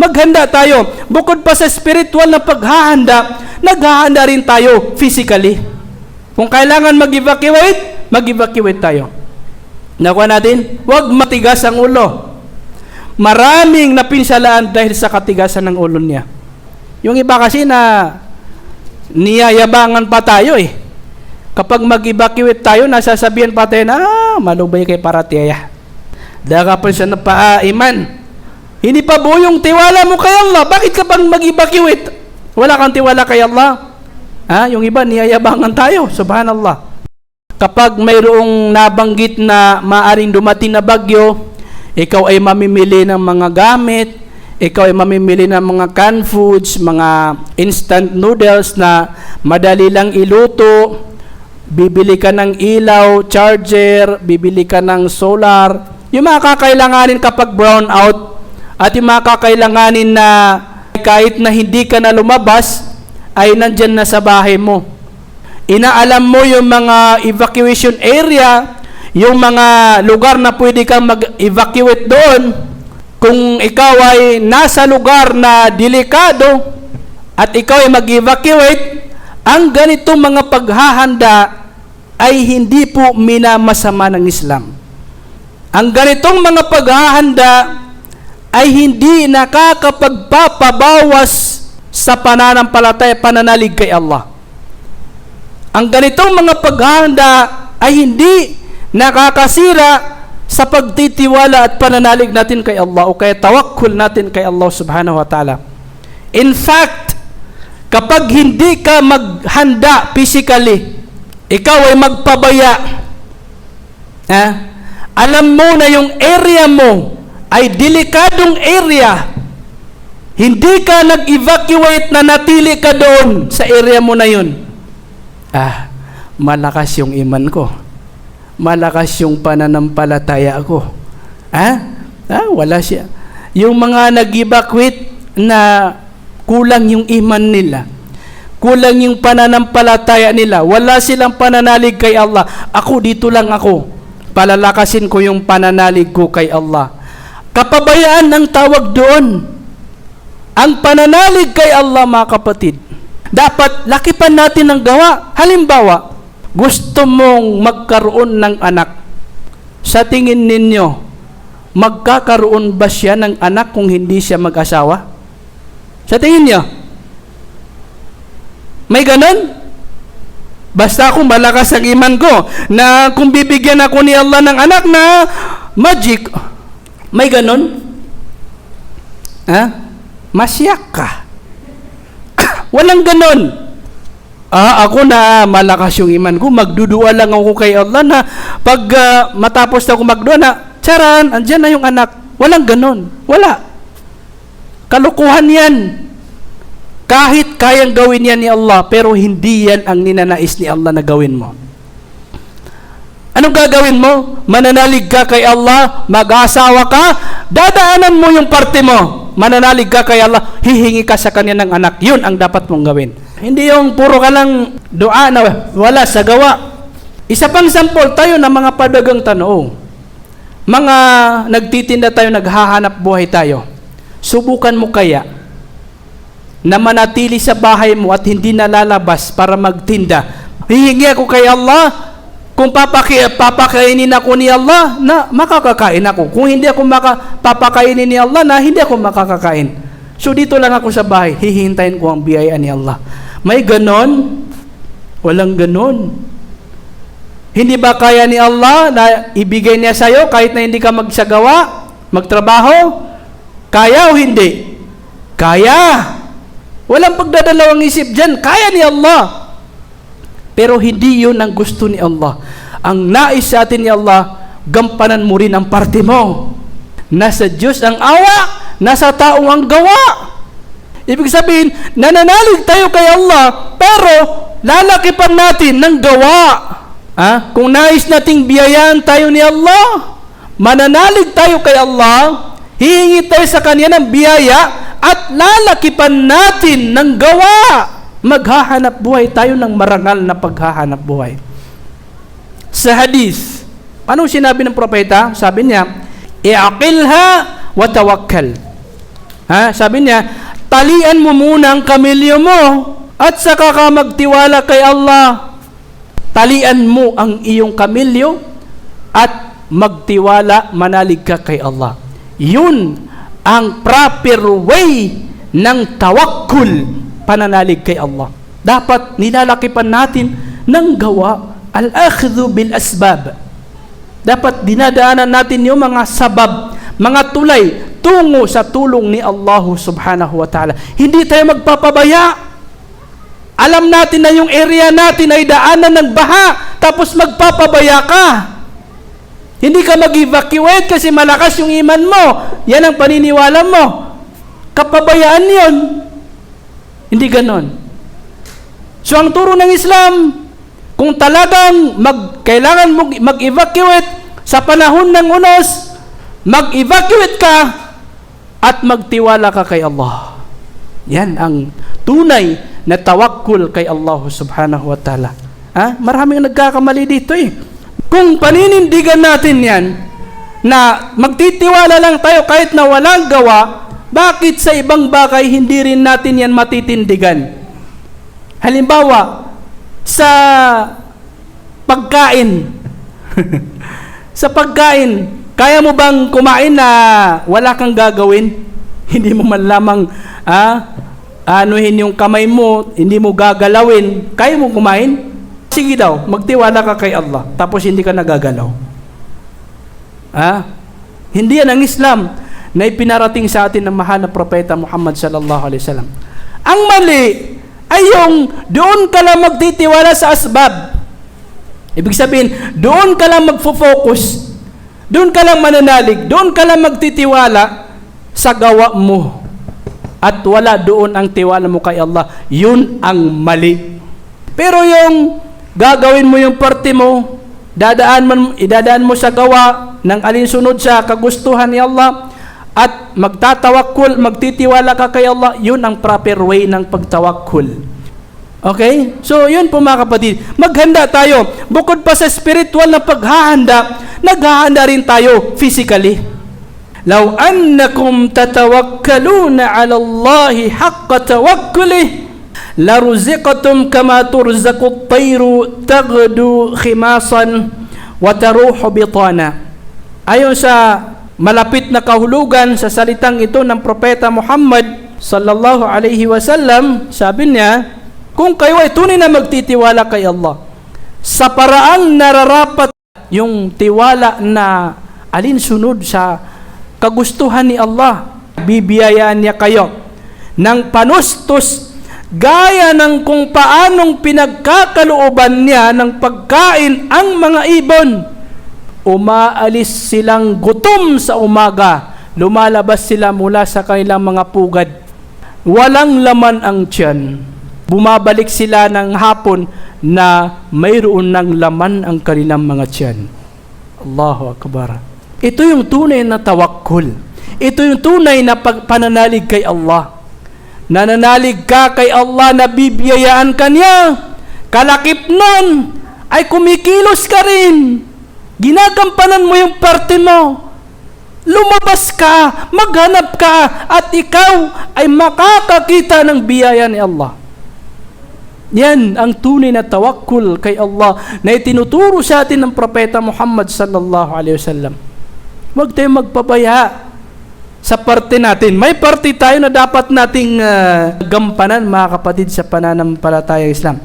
maghanda tayo. Bukod pa sa spiritual na paghahanda, naghahanda rin tayo physically. Kung kailangan mag-evacuate, mag-evacuate tayo. Nakuha natin, huwag matigas ang ulo. Maraming napinsalaan dahil sa katigasan ng ulo niya. Yung iba kasi na niyayabangan pa tayo eh. Kapag mag-evacuate tayo, nasasabihan pa tayo na, ah, malubay kay paratiyaya. Daka pa siya na paaiman. Hindi pa buo yung tiwala mo kay Allah. Bakit ka pang mag-evacuate? Wala kang tiwala kay Allah. Ha? Yung iba, niyayabangan tayo. Subhanallah. Kapag mayroong nabanggit na maaring dumating na bagyo, ikaw ay mamimili ng mga gamit, ikaw ay mamimili ng mga canned foods, mga instant noodles na madali lang iluto, bibili ka ng ilaw, charger, bibili ka ng solar, yung mga kakailanganin kapag brown out, at yung mga kakailanganin na kahit na hindi ka na lumabas, ay nandyan na sa bahay mo. Inaalam mo yung mga evacuation area, yung mga lugar na pwede kang mag-evacuate doon. Kung ikaw ay nasa lugar na delikado at ikaw ay mag-evacuate, ang ganitong mga paghahanda ay hindi po minamasama ng Islam. Ang ganitong mga paghahanda ay hindi nakakapagpapabawas sa pananampalataya, pananalig kay Allah. Ang ganitong mga paghahanda ay hindi nakakasira sa pagtitiwala at pananalig natin kay Allah o kaya tawakkul natin kay Allah subhanahu wa ta'ala. In fact, kapag hindi ka maghanda physically, ikaw ay magpabaya, ha? alam mo na yung area mo ay delikadong area, hindi ka nag-evacuate na natili ka doon sa area mo na yun. Ah, malakas yung iman ko. Malakas yung pananampalataya ko. Ha? Ah, wala siya. Yung mga nag-evacuate na kulang yung iman nila. Kulang yung pananampalataya nila. Wala silang pananalig kay Allah. Ako, dito lang ako. Palalakasin ko yung pananalig ko kay Allah. Kapabayaan ang tawag doon. Ang pananalig kay Allah, mga kapatid, dapat lakipan natin ng gawa. Halimbawa, gusto mong magkaroon ng anak. Sa tingin ninyo, magkakaroon ba siya ng anak kung hindi siya mag-asawa? Sa tingin niyo? May ganun? Basta kung malakas ang iman ko na kung bibigyan ako ni Allah ng anak na magic, may ganun? Ha? Masyak ka. Walang ganon. Ah, ako na malakas yung iman ko, magdudua lang ako kay Allah na pag ah, matapos na ako magdua na, charan, andyan na yung anak. Walang ganon. Wala. Kalukuhan yan. Kahit kayang gawin yan ni Allah, pero hindi yan ang ninanais ni Allah na gawin mo. Anong gagawin mo? Mananalig ka kay Allah, mag-asawa ka, dadaanan mo yung parte mo. Mananalig ka kay Allah, hihingi ka sa kanya ng anak. Yun ang dapat mong gawin. Hindi yung puro ka lang dua na wala sa gawa. Isa pang sample tayo ng mga padagang tanong. Mga nagtitinda tayo, naghahanap buhay tayo. Subukan mo kaya na manatili sa bahay mo at hindi nalalabas para magtinda. Hihingi ako kay Allah, kung papaki, papakainin ako ni Allah, na makakakain ako. Kung hindi ako maka, papakainin ni Allah, na hindi ako makakakain. So dito lang ako sa bahay, hihintayin ko ang biyaya ni Allah. May ganon? Walang ganon. Hindi ba kaya ni Allah na ibigay niya sa'yo kahit na hindi ka magsagawa, magtrabaho? Kaya o hindi? Kaya. Walang pagdadalawang isip dyan. Kaya ni Allah. Pero hindi yun ang gusto ni Allah. Ang nais sa atin ni Allah, gampanan mo rin ang parte mo. Nasa Diyos ang awa, nasa taong ang gawa. Ibig sabihin, nananalig tayo kay Allah, pero lalakipan natin ng gawa. Ha? Kung nais nating biyayaan tayo ni Allah, mananalig tayo kay Allah, hihingi tayo sa Kanya ng biyaya, at lalakipan natin ng gawa. Maghahanap buhay tayo ng marangal na paghahanap buhay. Sa hadith, anong sinabi ng propeta? Sabi niya, I'aqilha wa tawakkal. Ha? Sabi niya, talian mo muna ang kamilyo mo at saka ka magtiwala kay Allah. Talian mo ang iyong kamilyo at magtiwala, manalig ka kay Allah. Yun ang proper way ng tawakkul, pananalig kay Allah. Dapat nilalakipan natin ng gawa al-akhdhu bil asbab. Dapat dinadaanan natin yung mga sabab, mga tulay tungo sa tulong ni Allah subhanahu wa ta'ala. Hindi tayo magpapabaya. Alam natin na yung area natin ay daanan ng baha, tapos magpapabaya ka. Hindi ka mag-evacuate kasi malakas yung iman mo. Yan ang paniniwala mo. Kapabayaan yon. Hindi ganon. So ang turo ng Islam, kung talagang mag, kailangan mo mag-evacuate sa panahon ng unos, mag-evacuate ka at magtiwala ka kay Allah. Yan ang tunay na tawakkul kay Allah subhanahu wa ta'ala. Ha? Maraming nagkakamali dito eh. Kung paninindigan natin yan, na magtitiwala lang tayo kahit na walang gawa, bakit sa ibang bagay hindi rin natin yan matitindigan? Halimbawa, sa pagkain. sa pagkain, kaya mo bang kumain na wala kang gagawin? Hindi mo man lamang ah, anuhin yung kamay mo, hindi mo gagalawin. Kaya mo kumain? Sige daw, magtiwala ka kay Allah. Tapos hindi ka nagagalaw. Ah, hindi yan ang Islam na ipinarating sa atin ng mahal na propeta Muhammad sallallahu alaihi wasallam. Ang mali ay yung doon ka lang magtitiwala sa asbab. Ibig sabihin, doon ka lang magfo-focus. Doon ka lang mananalig. Doon ka lang magtitiwala sa gawa mo. At wala doon ang tiwala mo kay Allah. Yun ang mali. Pero yung gagawin mo yung parte mo, dadaan mo, idadaan mo sa gawa ng alinsunod sa kagustuhan ni Allah at magtatawakkul, magtitiwala ka kay Allah, yun ang proper way ng pagtawakkul. Okay? So, yun po mga kapatid. Maghanda tayo. Bukod pa sa spiritual na paghahanda, naghahanda rin tayo physically. Law annakum tatawakkaluna 'ala Allah haqqa tawakkulih laruziqatum kama turzaqu at-tayru taghdu khimasan wa taruhu bitana. Ayon sa malapit na kahulugan sa salitang ito ng propeta Muhammad sallallahu alaihi wasallam, sabi niya, kung kayo ay tunay na magtitiwala kay Allah, sa paraang nararapat yung tiwala na alinsunod sa kagustuhan ni Allah, bibiyayaan niya kayo ng panustos gaya ng kung paanong pinagkakalooban niya ng pagkain ang mga ibon. Umaalis silang gutom sa umaga, lumalabas sila mula sa kanilang mga pugad. Walang laman ang tiyan. Bumabalik sila ng hapon na mayroon ng laman ang kanilang mga tiyan. Allahu Akbar. Ito yung tunay na tawakkul. Ito yung tunay na pagpananalig kay Allah. Nananalig ka kay Allah na bibiyayaan ka niya. Kalakip nun ay kumikilos ka rin. Ginagampanan mo yung parte mo. Lumabas ka, maghanap ka, at ikaw ay makakakita ng biyaya ni Allah. Yan ang tunay na tawakkul kay Allah na itinuturo sa atin ng propeta Muhammad sallallahu alaihi wasallam. Huwag tayong magpabaya sa parte natin. May parte tayo na dapat nating uh, gampanan mga kapatid sa pananampalataya Islam.